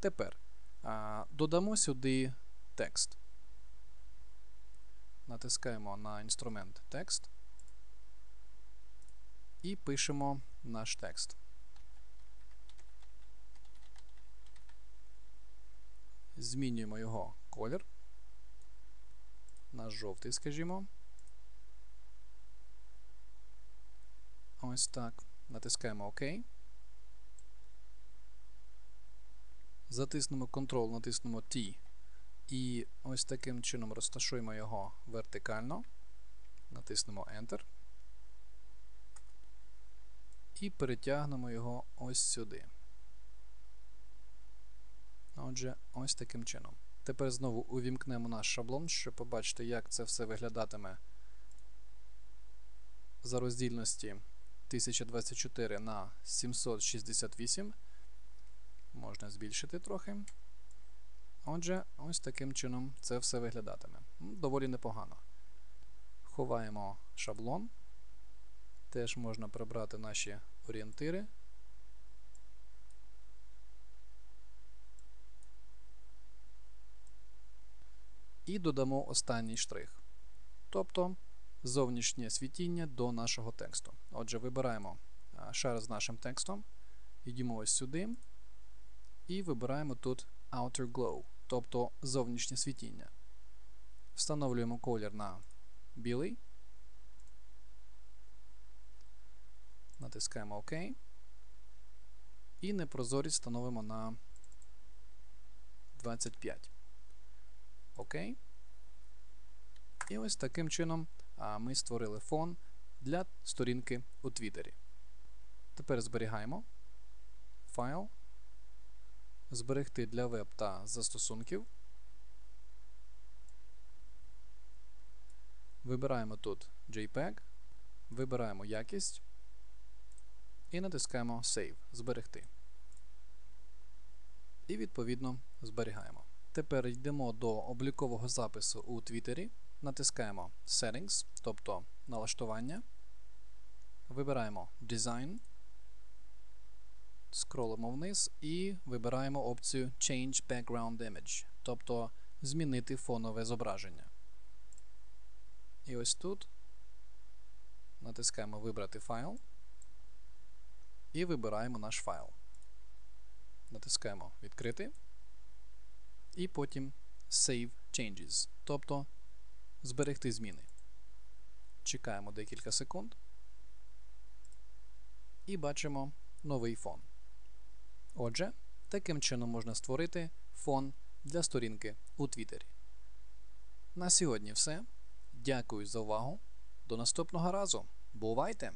Тепер а, додамо сюди текст. Натискаємо на інструмент текст і пишемо наш текст. Змінюємо його колір на жовтий, скажімо. Ось так. Натискаємо ОК. Затиснемо Ctrl, натиснемо T. І ось таким чином розташуємо його вертикально. Натиснемо Enter. І перетягнемо його ось сюди. Отже, ось таким чином. Тепер знову увімкнемо наш шаблон, щоб побачити, як це все виглядатиме за роздільності 1024 на 768. Можна збільшити трохи. Отже, ось таким чином це все виглядатиме. Доволі непогано. Ховаємо шаблон. Теж можна прибрати наші орієнтири. І додамо останній штрих. Тобто зовнішнє світіння до нашого тексту. Отже, вибираємо шар з нашим текстом, йдемо ось сюди і вибираємо тут Outer Glow, тобто зовнішнє світіння. Встановлюємо колір на білий. Натискаємо ОК. І непрозорість встановимо на 25. ОК. І ось таким чином ми створили фон для сторінки у Твіттері. Тепер зберігаємо файл, зберегти для веб та застосунків. Вибираємо тут JPEG, вибираємо якість і натискаємо Save зберегти. І відповідно зберігаємо. Тепер йдемо до облікового запису у Твіттері. Натискаємо Settings, тобто налаштування. Вибираємо Design. Скролимо вниз і вибираємо опцію Change Background Image, тобто змінити фонове зображення. І ось тут натискаємо Вибрати файл і вибираємо наш файл. Натискаємо Відкрити. І потім Save Changes, тобто зберегти зміни. Чекаємо декілька секунд. І бачимо новий фон. Отже, таким чином можна створити фон для сторінки у Твіттері. На сьогодні все. Дякую за увагу. До наступного разу. Бувайте!